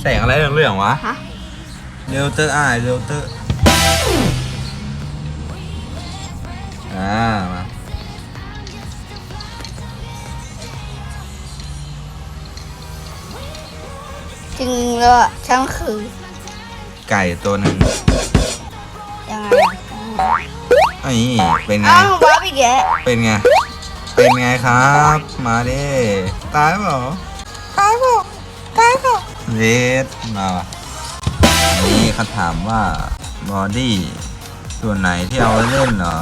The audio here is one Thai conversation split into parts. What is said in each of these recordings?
แสงอะไรเหลืองๆวะฮะ เรลเตอร์อ่าเรลเตอร์ อ่า มา จริงๆแล้วอะฉันคือไก่ตัวหนึ่งยังไงไอ้นี่เป็นไง อ้าวบ้าพี่แกะเป็นไง เป็นไงครับ มาดิ ตายเปล่าตายเปล่าตายเปล่า เรดมาว่ะอันนี้เขาถามว่าบอดี้ส่วนไหนที่เอาไว้เล่นเหรอ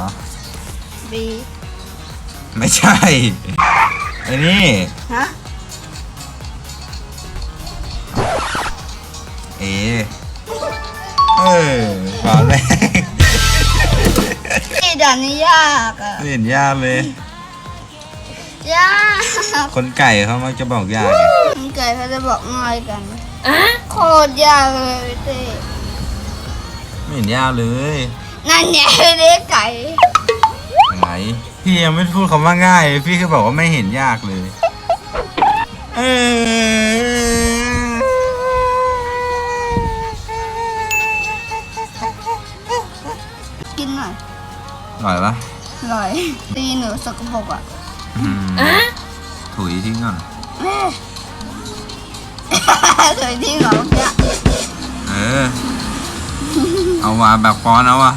บีไม่ใช่ไอ้นี่ ฮะ เอ เออมาแรกไอ้ด่านนี้ยากอะเล่นยากเลย ยากคนไก่เขามักจะบอกยากไงมันเกิดเขาจะบอกง่ายกันโคตรยากเลยเต้ไม่เห็นยากเลยนั่นไงเด็กไก่อะไรพี่ยังไม่พูดคำว่าง่าย พี่ก็บอกว่าไม่เห็นยากเลยเออกินหน่อยอร่อยปะอร่อยตีหนูสกปรกอะอืม ถุยทิ้งก่อนแม่สวยที่เหรอเมื่อกี้เออ เอาว่ะแบบปอนเอาว่ะ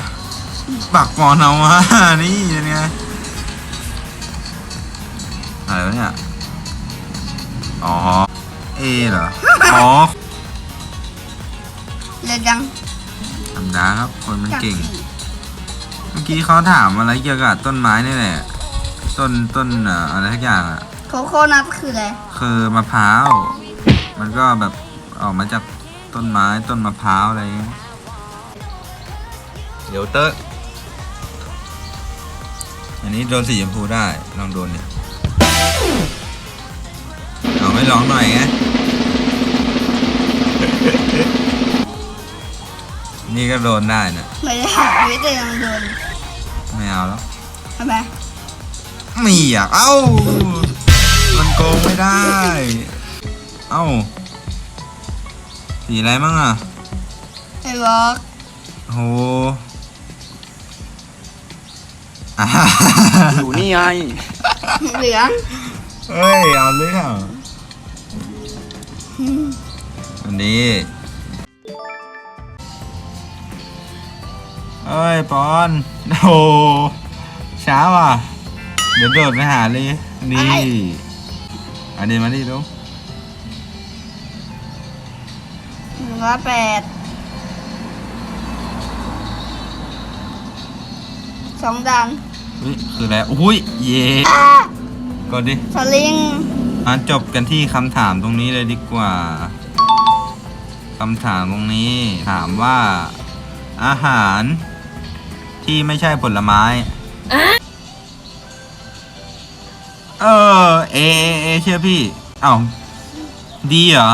บักปอนเอาว่ะนี่เป็นไงอะไรวะเนี่ย อ๋อ เอเหรอ อ๋อเร็วจังธรรมดาครับ คนมันเก่ง เมื่อกี้เขาถามอะไรเกี่ยวกับต้นไม้นี่แหละ ต้นต้นเอ่ออะไรทักอย่างอะ โคโค่นัทคืออะไรคือมะพร้าว มันก็แบบออกมาจากต้นไม้ต้นมะพร้าวอะไรอย่างเงี้ยเดี๋ยวเตอร์อันนี้โดนสีชมพูได้ ลองโดนเนี่ยเอาไม่ลองหน่อยไง นี่ก็โดนได้นะไม่ได้หาวิธียังโดนไม่เอาแล้วทำไมไม่อยากเอ้า มันโกงไม่ได้ เอ้า สีอะไรมั่งอะไอ้บอกโหอ่าอยู่นี่ไงเหลืองเฮ้ย เอาเรื่องอันนี้เอ้ย ปอนโหช้าว่ะ เดี๋ยวโดดไปหาเลยนี่อันนี้มาดิดูหนึ่งร้อยแปดสองดันเฮ้ยคืออะไรอุ้ยเย่กดดิสลิงมาจบกันที่คำถามตรงนี้เลยดีกว่าคำถามตรงนี้ ถามว่า อาหารที่ไม่ใช่ผลไม้ เออ เอเอเอเชื่อพี่เอ้าดีเหรอ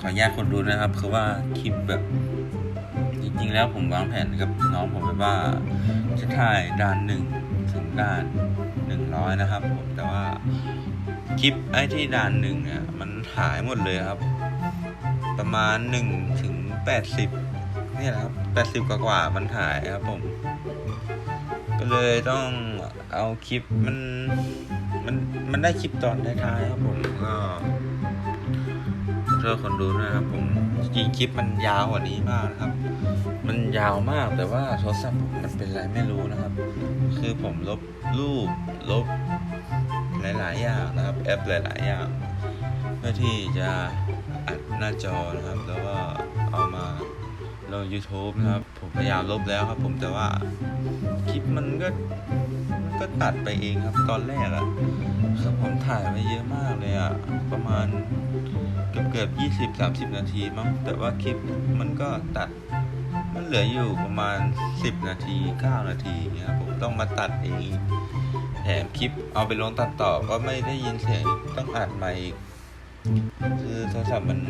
ขออนุญาตคนดูนะครับ คือว่าคลิปแบบ จริงๆ แล้วผมวางแผนกับน้องผมไว้ว่า จะถ่ายด่านหนึ่งถึงด่านหนึ่งร้อยนะครับผมแต่ว่าคลิปไอ้ที่ด่านหนึ่งเนี่ยมันหายหมดเลยครับ ประมาณหนึ่งถึงแปดสิบเนี่ยนะครับแปดสิบกว่าๆมันหายครับผม ก็เลยต้อง เอาคลิปมันมันมันได้คลิปตอนท้ายๆครับผมก็ขอโทษคนดูด้วยนะครับ ผมจริงคลิปมันยาวกว่านี้มากนะครับ มันยาวมากแต่ว่าโทรศัพท์ผมมันเป็นไรไม่รู้นะครับ คือผมลบรูปลบหลายๆอย่างนะครับ แอปหลายๆอย่างเพื่อที่จะอัดหน้าจอนะครับ แล้วก็เอามาลง YouTube นะครับ ผมพยายามลบแล้วครับ ผมแต่ว่าคลิปมันก็ ก็ตัดไปเองครับ ตอนแรกอะคือผมถ่ายไว้เยอะมากเลยอะประมาณเกือบเกือบยี่สิบสามสิบนาทีมั้ง แต่ว่าคลิปมันก็ตัด มันเหลืออยู่ประมาณสิบนาทีเก้านาทีเงี้ยครับผมต้องมาตัดเองแถมคลิปเอาไปลงตัดต่อก็ไม่ได้ยินเสียงต้องอัดใหม่อีกคือโทรศัพท์มัน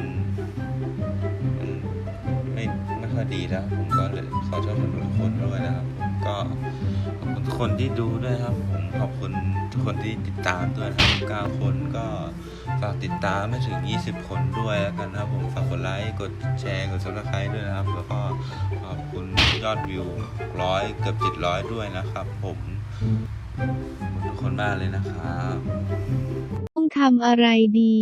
มันไม่ไม่ค่อยดีแล้วผมก็เลยขอโทษทุกคนด้วยนะครับ คนที่ดูด้วยครับ ผมขอบคุณทุกคนที่ติดตามด้วยครับ9คนก็ฝากติดตามไม่ถึง 20 คนด้วยแล้วกันนะครับ ผมฝากกดไลค์กดแชร์กด subscribe ด้วยนะครับ แล้วก็ขอบคุณยอดวิวร้อยเกือบ700 ด้วยนะครับ ผมทุกคนมากเลยนะครับ ต้องทำอะไรดี